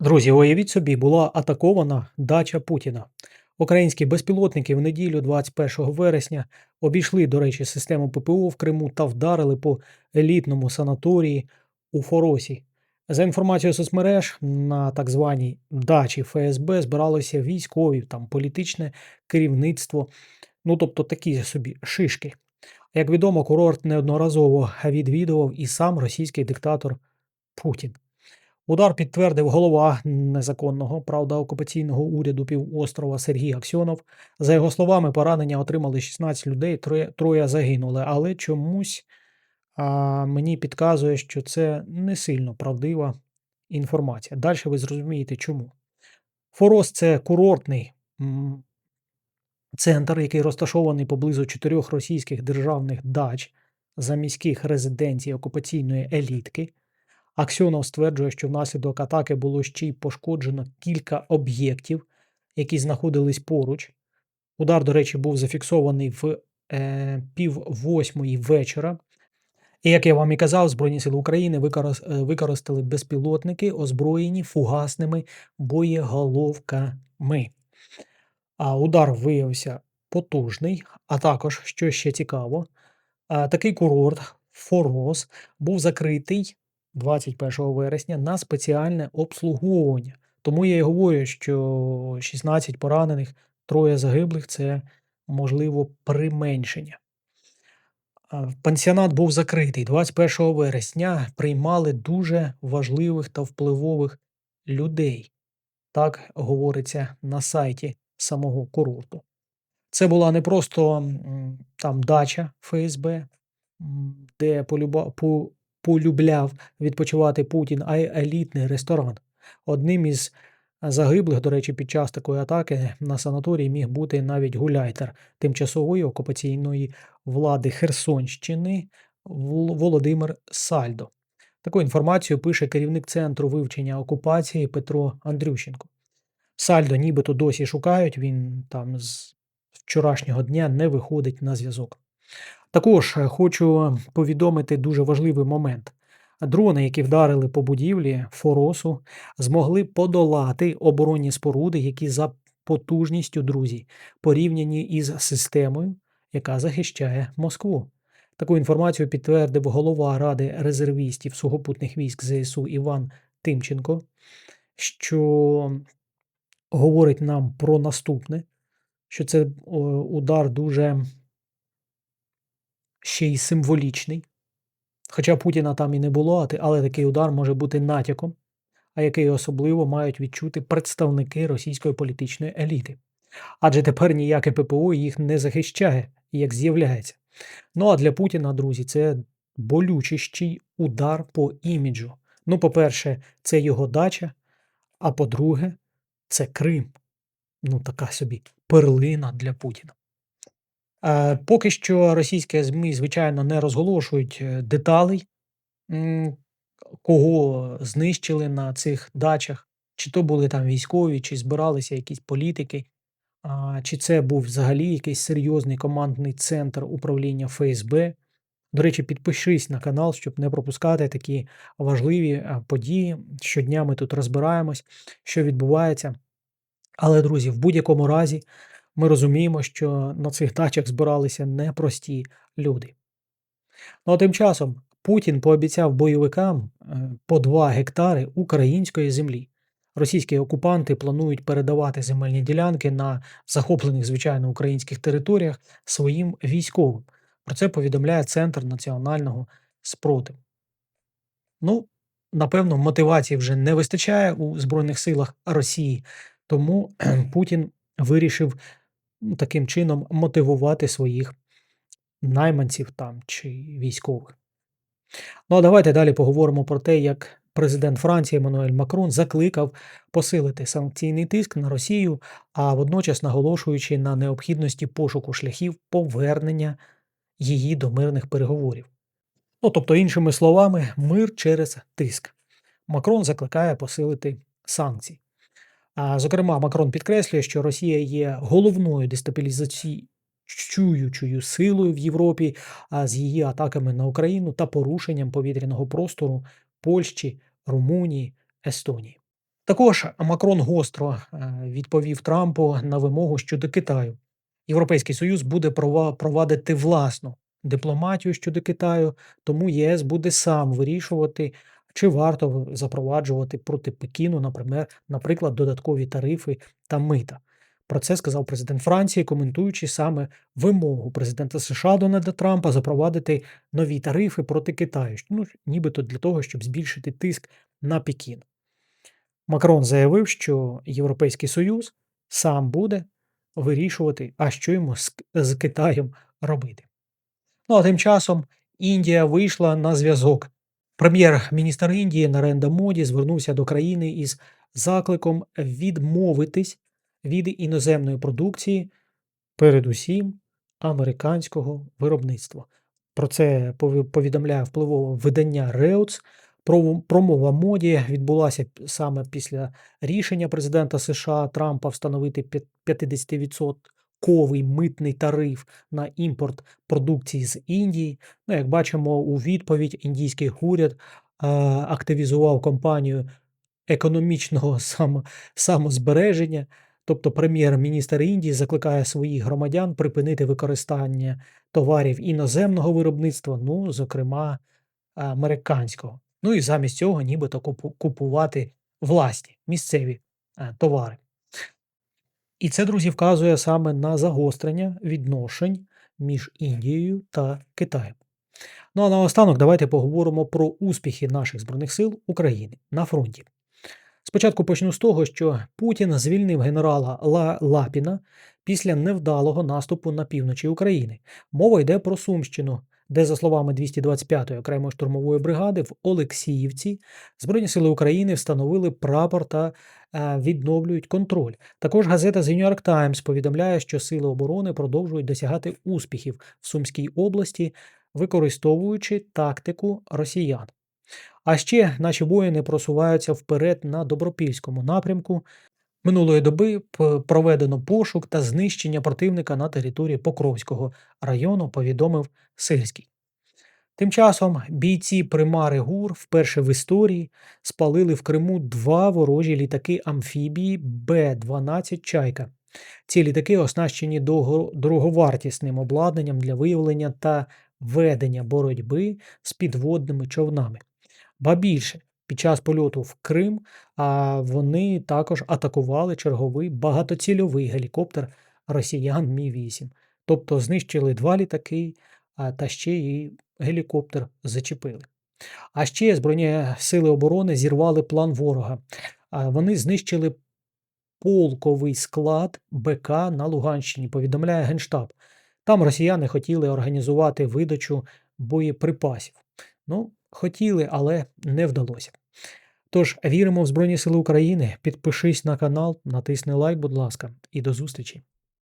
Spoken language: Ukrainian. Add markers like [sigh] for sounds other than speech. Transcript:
Друзі, уявіть собі, була атакована дача Путіна. Українські безпілотники в неділю, 21 вересня, обійшли, до речі, систему ППО в Криму та вдарили по елітному санаторії у Форосі. За інформацією соцмереж, на так званій дачі ФСБ збиралося військові, там політичне керівництво, ну тобто такі собі шишки. Як відомо, курорт неодноразово відвідував і сам російський диктатор Путін. Удар підтвердив голова незаконного, правда, окупаційного уряду півострова Сергій Аксьонов. За його словами, поранення отримали 16 людей, троє, загинули, але чомусь а, мені підказує, що це не сильно правдива інформація. Далі ви зрозумієте, чому. Форос це курортний центр, який розташований поблизу чотирьох російських державних дач за міських резиденцій окупаційної елітки. Аксьонов стверджує, що внаслідок атаки було ще й пошкоджено кілька об'єктів, які знаходились поруч. Удар, до речі, був зафіксований в е, пів восьмої вечора. І як я вам і казав, Збройні Сили України е, використали безпілотники, озброєні фугасними боєголовками. А удар виявився потужний, а також, що ще цікаво, такий курорт Форос був закритий 21 вересня на спеціальне обслуговування. Тому я і говорю, що 16 поранених, троє загиблих це можливо применшення. Пансіонат був закритий 21 вересня. Приймали дуже важливих та впливових людей. Так говориться на сайті самого курорту. Це була не просто там дача ФСБ, де полюба, по, полюбляв відпочивати Путін, а й елітний ресторан. Одним із загиблих, до речі, під час такої атаки на санаторії міг бути навіть гуляйтер тимчасової окупаційної влади Херсонщини Володимир Сальдо. Таку інформацію пише керівник центру вивчення окупації Петро Андрющенко. Сальдо нібито досі шукають, він там з вчорашнього дня не виходить на зв'язок. Також е, хочу повідомити дуже важливий момент. Дрони, які вдарили по будівлі Форосу, змогли подолати оборонні споруди, які за потужністю, друзі, порівняні із системою, яка захищає Москву. Таку інформацію підтвердив голова Ради резервістів сухопутних військ ЗСУ Іван Тимченко, що говорить нам про наступне, що це удар дуже ще й символічний. Хоча Путіна там і не було, але такий удар може бути натяком, а який особливо мають відчути представники російської політичної еліти. Адже тепер ніяке ППО їх не захищає, як з'являється. Ну а для Путіна, друзі, це болючищий удар по іміджу. Ну, по-перше, це його дача, а по-друге, це Крим. Ну, така собі перлина для Путіна. Е, поки що російські ЗМІ, звичайно, не розголошують е, деталей, кого знищили на цих дачах, чи то були там військові, чи збиралися якісь політики, чи це був взагалі якийсь серйозний командний центр управління ФСБ. До речі, підпишись на канал, щоб не пропускати такі важливі е, події. Щодня ми тут розбираємось, що відбувається. Але, друзі, в будь-якому разі ми розуміємо, що на цих дачах збиралися непрості люди. Ну а тим часом Путін пообіцяв бойовикам е, по 2 гектари української землі. Російські окупанти планують передавати земельні ділянки на захоплених, звичайно, українських територіях своїм військовим. Про це повідомляє Центр національного спротиву. Ну, напевно, мотивації вже не вистачає у Збройних силах Росії, тому [clears throat] Путін вирішив таким чином мотивувати своїх найманців там чи військових. Ну а давайте далі поговоримо про те, як президент Франції Еммануель Макрон закликав посилити санкційний тиск на Росію, а водночас наголошуючи на необхідності пошуку шляхів повернення її до мирних переговорів. Ну, тобто, іншими словами, мир через тиск. Макрон закликає посилити санкції. Зокрема, Макрон підкреслює, що Росія є головною дестабілізуючою силою в Європі з її атаками на Україну та порушенням повітряного простору Польщі, Румунії, Естонії. Також Макрон гостро е, відповів Трампу на вимогу щодо Китаю. Європейський Союз буде прова- провадити власну дипломатію щодо Китаю, тому ЄС буде сам вирішувати, чи варто запроваджувати проти Пекіну, наприклад, додаткові тарифи та мита. Про це сказав президент Франції, коментуючи саме вимогу президента США Дональда Трампа запровадити нові тарифи проти Китаю, ну, нібито для того, щоб збільшити тиск на Пекін. Макрон заявив, що Європейський Союз сам буде вирішувати, а що йому з Китаєм робити. Ну а тим часом Індія вийшла на зв'язок. Прем'єр-міністр Індії Наренда Моді звернувся до країни із закликом відмовитись від іноземної продукції, передусім американського виробництва. Про це повідомляє впливове видання Реутс. Промова моді відбулася саме після рішення президента США Трампа встановити 50% додатковий митний тариф на імпорт продукції з Індії. Ну, Як бачимо, у відповідь індійський уряд е, активізував компанію економічного [laughs] самозбереження. Тобто прем'єр-міністр Індії закликає своїх громадян припинити використання товарів іноземного виробництва, ну, зокрема американського. Ну і замість цього, нібито купувати власні місцеві е, товари. І це, друзі, вказує саме на загострення відношень між Індією та Китаєм. Ну а наостанок давайте поговоримо про успіхи наших Збройних сил України на фронті. Спочатку почну з того, що Путін звільнив генерала Ла Лапіна після невдалого наступу на півночі України. Мова йде про Сумщину, де, за словами 225-ї окремої штурмової бригади, в Олексіївці Збройні сили України встановили прапор та е, відновлюють контроль. Також газета The New York Times повідомляє, що сили оборони продовжують досягати успіхів в Сумській області, використовуючи тактику росіян. А ще наші воїни просуваються вперед на добропільському напрямку. Минулої доби проведено пошук та знищення противника на території Покровського району, повідомив Сирський. Тим часом бійці примари ГУР вперше в історії спалили в Криму два ворожі літаки амфібії Б-12 Чайка. Ці літаки оснащені дороговартісним обладнанням для виявлення та ведення боротьби з підводними човнами. Ба більше, під час польоту в Крим вони також атакували черговий багатоцільовий гелікоптер росіян Мі-8. Тобто знищили два літаки, та ще й гелікоптер зачепили. А ще Збройні сили оборони зірвали план ворога. Вони знищили полковий склад БК на Луганщині, повідомляє Генштаб. Там росіяни хотіли організувати видачу боєприпасів. Ну, хотіли, але не вдалося. Тож віримо в Збройні Сили України. Підпишись на канал, натисни лайк, будь ласка, і до зустрічі.